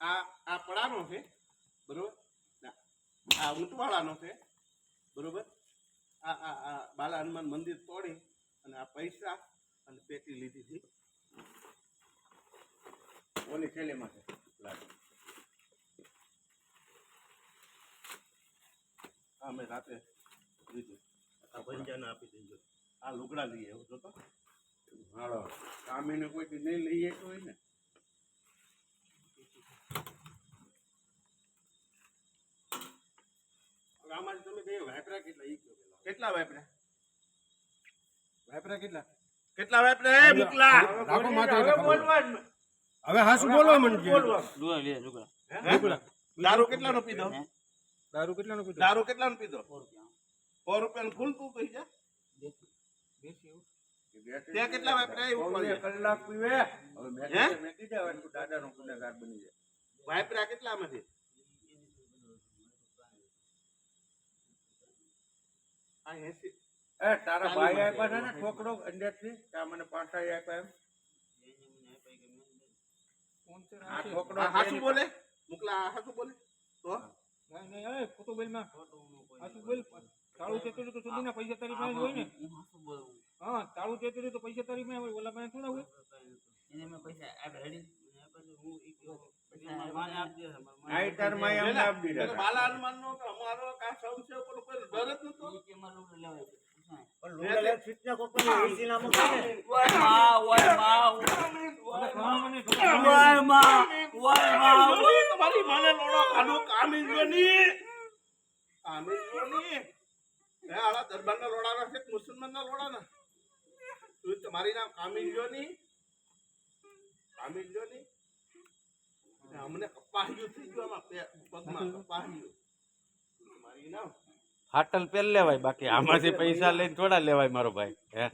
આ આ પડાનો છે બરોબર? આ ઊંટવાળાનો છે બરોબર? આ આ આ બાલા હનુમાન મંદિર તોડી અને આ પૈસા અને પેટી લીધી હતી ઓલી થેલીમાં છે હા મેં રાતે લીધું. આ ભંજાને આપી દેજો. આ લુગડા લઈએ એવું જોતો? હાલો કામીને કોઈ નહીં લઈએ તો હોય ને. આમાં તમે બે વાપરા કેટલા? ઈ કયો કેટલા વાપરા વાપરા કેટલા? કેટલા વાપરા એ મુકલા રાખો માથે હવે બોલવા હવે હાસુ બોલવા માંડજે લુગડા લે લુગડા લુગડા. દારૂ કેટલાનો પીધો? દારૂ કેટલાનો પીધો? દારૂ કેટલાનો પીધો? સો રૂપિયા. સો રૂપિયાનું ફૂલ તું કહી જા. એવું. ત્યાં કેટલા વાપરા ઉપર કલાક પીવે. હવે મેં? મેં કીધા દાદાનો ગુનેગાર બની જાય. વાપરા કેટલામાંથી આ એસી એ તારા ભાઈ આપ્યા છે ને ઠોકરો અંદરથી ત્યાં મને પાંચા આપ્યા એમ. આ રાશિ? હાસુ બોલે? મુકલા હાસુ બોલે? તો? નહીં, નહીં, એ ખોટું બોલમાં. હાસુ બોલ. તાળું ચેતર્યું તો સુધીના પૈસા તારી પાસે હોય ને. હું તાળું ચેતરી તો પૈસા તારી પાસે હોય ઓલા પાસે થોડા હોય. એને મેં પૈસા રેડી પૈસા માને આપી દે આઈ તાર માય અમને આપી દીધા બાલા હનુમાનનો કે અમારો કા સંશય ઉપર કોઈ ડર જ નતો? કે મારે લેવાય પણ લુગડા લે કોકને. ઓયમાં ઓયમાં. ઓયમાં ઓયમાં તમારી માને લોડો ખાડું કામી જો ની કામી જો ની એ આળા દરબારના લોડાના છે મુસલમાનના લોડાના તું તમારી નામ કામી જો ની કામી જો ની અને અમને કપાહ્યું થઈ ગયું આમાં પગમાં કપાહ્યું. તમારી નામ ફાટલ પેલ લેવાય બાકી. આમાંથી પૈસા લઈને થોડા લેવાય મારો ભાઈ હે?